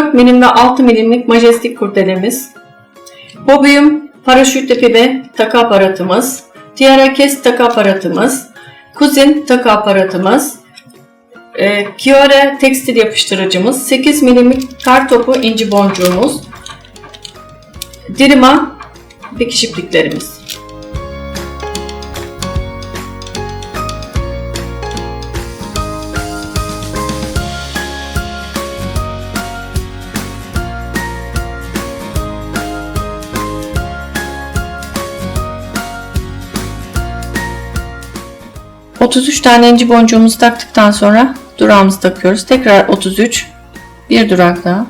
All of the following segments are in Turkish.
4 milim ve 6 milimlik majestik kurdelemiz. Hobium paraşüt ipi ve takı aparatımız. Tiara kes takı aparatımız. Kuzin takı aparatımız. E, Kiore tekstil yapıştırıcımız. 8 milimlik kar topu inci boncuğumuz. Dirima dikiş ipliklerimiz. ...33 tane inci boncuğumuzu taktıktan sonra... ...durağımızı takıyoruz. Tekrar 33... ...bir durak daha.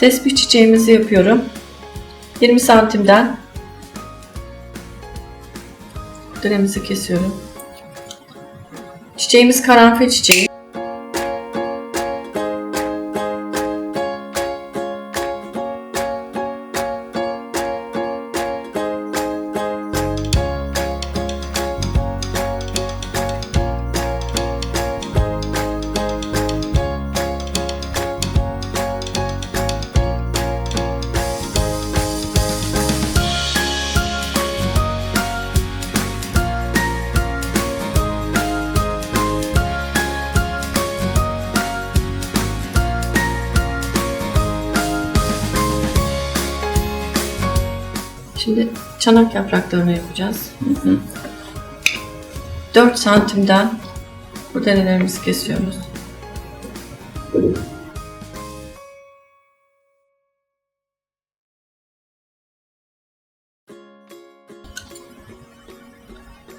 Tesbih çiçeğimizi yapıyorum. 20 santimden dönemizi kesiyorum. Çiçeğimiz karanfil çiçeği. Şimdi çanak yapraklarını yapacağız. 4 santimden kurdelelerimizi kesiyoruz.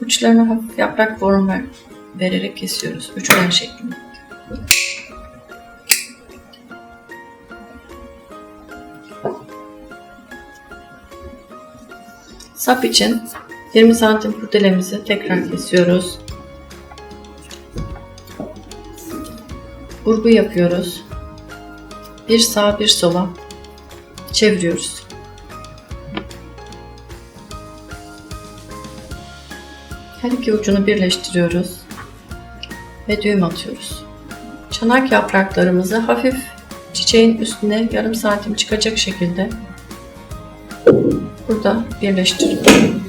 Uçlarına hafif yaprak form ver- vererek kesiyoruz. Üçgen şeklinde. Sap için 20 santim kurdelemizi tekrar kesiyoruz. Burgu yapıyoruz. Bir sağa bir sola çeviriyoruz. Her iki ucunu birleştiriyoruz ve düğüm atıyoruz. Çanak yapraklarımızı hafif çiçeğin üstüne yarım santim çıkacak şekilde burada birleştiriyorum.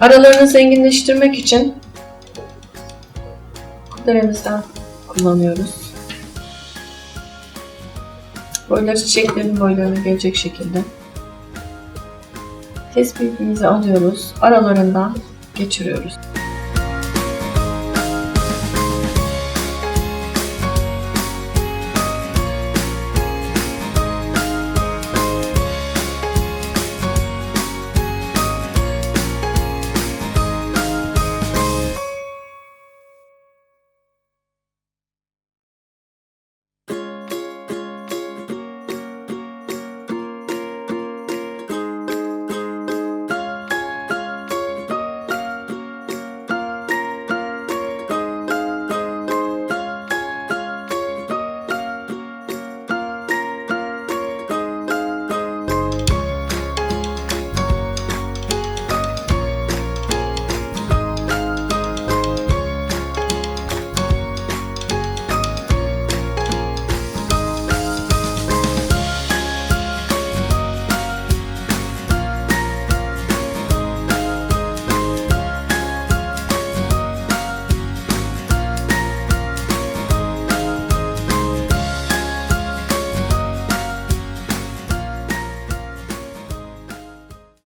Aralarını zenginleştirmek için kurdelemizden kullanıyoruz. Boyları çiçeklerin boylarına gelecek şekilde. Tespih ipimizi alıyoruz. Aralarından geçiriyoruz.